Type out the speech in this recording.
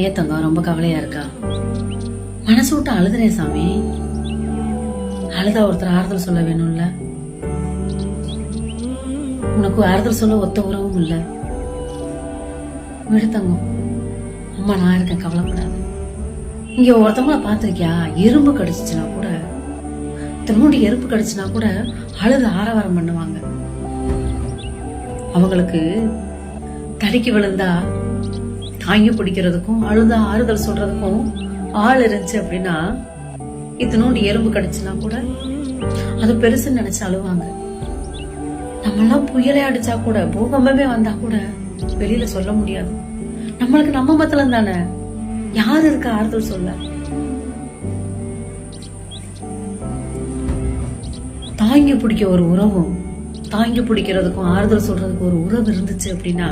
ஏ தங்கம் ரொம்ப கவலையா இருக்கா? மனசு விட்டு அழுதுறேன் சாமி. அழுதா ஒருத்தர் ஆறுதல் சொல்ல வேணும்ல? உனக்கு ஆறுதல் சொல்ல ஒத்த உறவும் இல்ல. விடு தங்கம். அம்மா நான் இருக்கேன் கவலைப்படாது. இங்க ஒருத்தவங்கள பாத்திருக்கியா எறும்பு கடிச்சிச்சுனா கூட திரும்ப எறும்பு கடிச்சுனா கூட அழுது ஆரவாரம் பண்ணுவாங்க. அவங்களுக்கு தடிக்கு விழுந்தா தாங்கி பிடிக்கிறதுக்கும் அழுதா ஆறுதல் சொல்றதுக்கும் ஆள் இருந்துச்சு அப்படின்னா இத்தனோண்டு எறும்பு கிடைச்சுன்னா கூட அது பெருசுன்னு நினைச்சு அழுவாங்க. நம்மெல்லாம் புயலே அடிச்சா கூட பூகம்பமே வந்தா கூட வெளியில சொல்ல முடியாது. நம்மளுக்கு நம்ம மத்தலம் தானே. யார் இருக்க ஆறுதல் சொல்ல? தாங்கி பிடிக்க ஒரு உறவும் தாங்கி பிடிக்கிறதுக்கும் ஆறுதல் சொல்றதுக்கு ஒரு உறவு இருந்துச்சு அப்படின்னா